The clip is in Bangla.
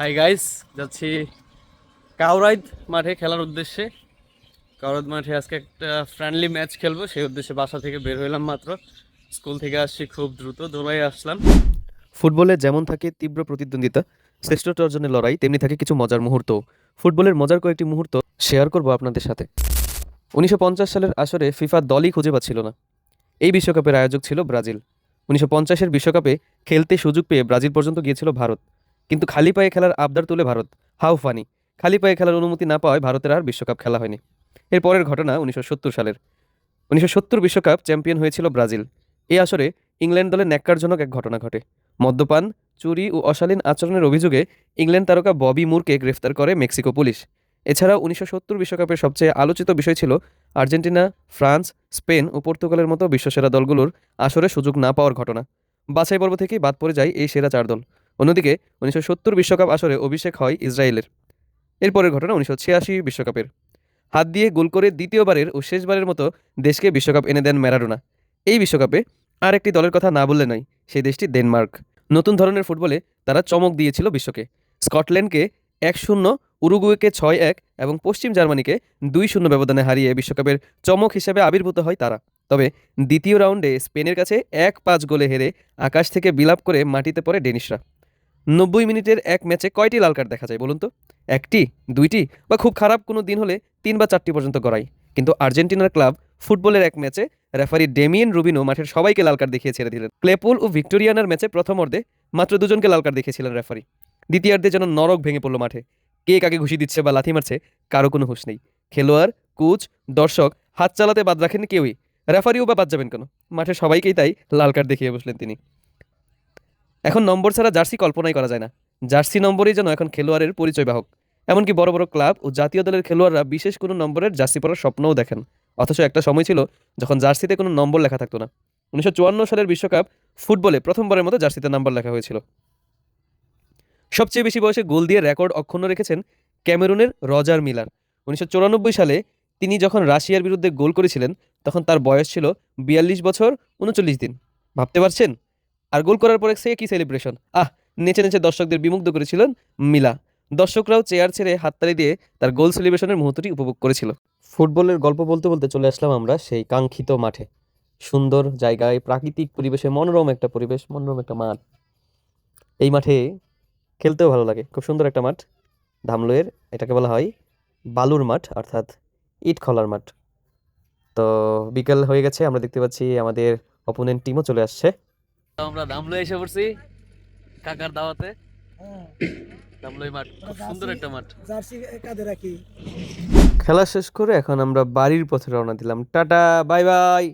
হাই গাইস যাচ্ছি কাউরাইদ মাঠে খেলার উদ্দেশ্যে। কাউরাইদ মাঠে আজকে একটা ফ্রেন্ডলি ম্যাচ খেলব, সেই উদ্দেশ্যে বাসা থেকে বের হইলাম মাত্র। স্কুল থেকে আসছি খুব দ্রুত দৌড়াই আসলাম। ফুটবলে যেমন থাকে তীব্র প্রতিদ্বন্দ্বিতা শ্রেষ্ঠত্ব অর্জনের লড়াই, তেমনি থাকে কিছু মজার মুহূর্ত। ফুটবলের মজার কয়েকটি মুহূর্ত শেয়ার করব আপনাদের সাথে। উনিশশো পঞ্চাশ সালের আসরে ফিফা দলই খুঁজে পাচ্ছিল না। এই বিশ্বকাপের আয়োজক ছিল ব্রাজিল। উনিশশো পঞ্চাশের বিশ্বকাপে খেলতে সুযোগ পেয়ে ব্রাজিল পর্যন্ত গিয়েছিল ভারত। কিন্তু খালি পায়ে খেলার আবদার তুলে ভারত। How funny. খালি পায়ে খেলার অনুমতি না পাওয়ায় ভারতের আর বিশ্বকাপ খেলা হয়নি। এর পরের ঘটনা উনিশশো সত্তর সালের। উনিশশো বিশ্বকাপ চ্যাম্পিয়ন হয়েছিল ব্রাজিল। এই আসরে ইংল্যান্ড দলের ন্যাক্কারজনক এক ঘটনা ঘটে। মদ্যপান, চুরি ও অশালীন আচরণের অভিযোগে ইংল্যান্ড তারকা ববি মুরকে গ্রেফতার করে মেক্সিকো পুলিশ। এছাড়াও উনিশশো বিশ্বকাপের সবচেয়ে আলোচিত বিষয় ছিল আর্জেন্টিনা, ফ্রান্স, স্পেন ও পর্তুগালের মতো বিশ্বসেরা দলগুলোর আসরে সুযোগ না পাওয়ার ঘটনা। বাছাই পর্ব থেকেই বাদ পড়ে যায় এই সেরা চার দল। অন্যদিকে উনিশশো সত্তর বিশ্বকাপ আসরে অভিষেক হয় ইসরায়েলের। এরপরের ঘটনা উনিশশো ছিয়াশি বিশ্বকাপের। হাত দিয়ে গোল করে দ্বিতীয়বারের ও শেষবারের মতো দেশকে বিশ্বকাপ এনে দেন ম্যারাডোনা। এই বিশ্বকাপে আর একটি দলের কথা না বললে নয়, সেই দেশটি ডেনমার্ক। নতুন ধরনের ফুটবলে তারা চমক দিয়েছিল বিশ্বকে। স্কটল্যান্ডকে এক শূন্য, উরুগুয়েকে ছয় এক এবং পশ্চিম জার্মানিকে দুই শূন্য ব্যবধানে হারিয়ে বিশ্বকাপের চমক হিসেবে আবির্ভূত হয় তারা। তবে দ্বিতীয় রাউন্ডে স্পেনের কাছে এক পাঁচ গোলে হেরে আকাশ থেকে বিলাপ করে মাটিতে পড়ে ডেনিশরা নব্বই মিনিটের এক ম্যাচে কয়টি লাল কার্ড দেখা যায় বলুন তো? একটি, দুইটি বা খুব খারাপ কোনো দিন হলে তিন বা চারটি পর্যন্ত গড়াই। কিন্তু আর্জেন্টিনার ক্লাব ফুটবলের এক ম্যাচে রেফারি ডেমিয়েন রুবিনো মাঠের সবাইকে লাল কার্ড দেখিয়ে ছেড়ে দিলেন। ক্লেপুল ও ভিক্টোরিয়ানার ম্যাচে প্রথম অর্ধে মাত্র দুজনকে লাল কার্ড দেখিয়েছিলেন রেফারি। দ্বিতীয়ার্ধে যেন নরক ভেঙে পড়ল মাঠে। কে কাকে ঘুষি দিচ্ছে বা লাথি মারছে কারও কোনো হুঁশ নেই। খেলোয়াড়, কোচ, দর্শক হাত চালাতে বাদ রাখেন কেউই। রেফারিও বা বাদ যাবেন কেন? মাঠে সবাইকেই তাই লাল কার্ড দেখিয়ে বসলেন তিনি। এখন নম্বর ছাড়া জার্সি কল্পনাই করা যায় না। জার্সি নম্বরই যেন এখন খেলোয়াড়ের পরিচয় বাহক এমনকি বড় বড় ক্লাব ও জাতীয় দলের খেলোয়াড়রা বিশেষ কোনো নম্বরের জার্সি পরার স্বপ্নও দেখেন। অথচ একটা সময় ছিল যখন জার্সিতে কোনো নম্বর লেখা থাকতো না। উনিশশো চুয়ান্ন সালের বিশ্বকাপ ফুটবলে প্রথমবারের মতো জার্সিতে নাম্বার লেখা হয়েছিল। সবচেয়ে বেশি বয়সে গোল দিয়ে রেকর্ড অক্ষুণ্ণ রেখেছেন ক্যামেরুনের রজার মিলার উনিশশো চুরানব্বই সালে তিনি যখন রাশিয়ার বিরুদ্ধে গোল করেছিলেন, তখন তার বয়স ছিল বিয়াল্লিশ বছর উনচল্লিশ দিন। ভাবতে পারছেন? আর গোল করার পরে সে কি সেলিব্রেশন আহ, নেচে নেচে দর্শকদের বিমুগ্ধ করেছিলেন মিলা। দর্শকরাও চেয়ার ছেড়ে হাততালি দিয়ে তার গোল সেলিব্রেশনের মুহূর্তটি উপভোগ করেছিল। ফুটবলের গল্প বলতে বলতে চলে আসলাম আমরা সেই কাঙ্ক্ষিত মাঠে। সুন্দর জায়গায়, প্রাকৃতিক পরিবেশে, মনোরম একটা পরিবেশ, মনোরম একটা মাঠ। এই মাঠে খেলতেও ভালো লাগে। খুব সুন্দর একটা মাঠ। ধামলয়ের, এটাকে বলা হয় বালুর মাঠ, অর্থাৎ ইট খলার মাঠ। তো বিকেল হয়ে গেছে, আমরা দেখতে পাচ্ছি আমাদের অপোনেন্ট টিমও চলে আসছে। আমরা দামলো এসে পড়ছি কাকার দাওয়াতে। দামলই মাঠ খুব সুন্দর একটা মাঠ। জার্সি কাঁধে রাখি। খেলা শেষ করে এখন আমরা বাড়ির পথে রওনা দিলাম। Tata bye bye.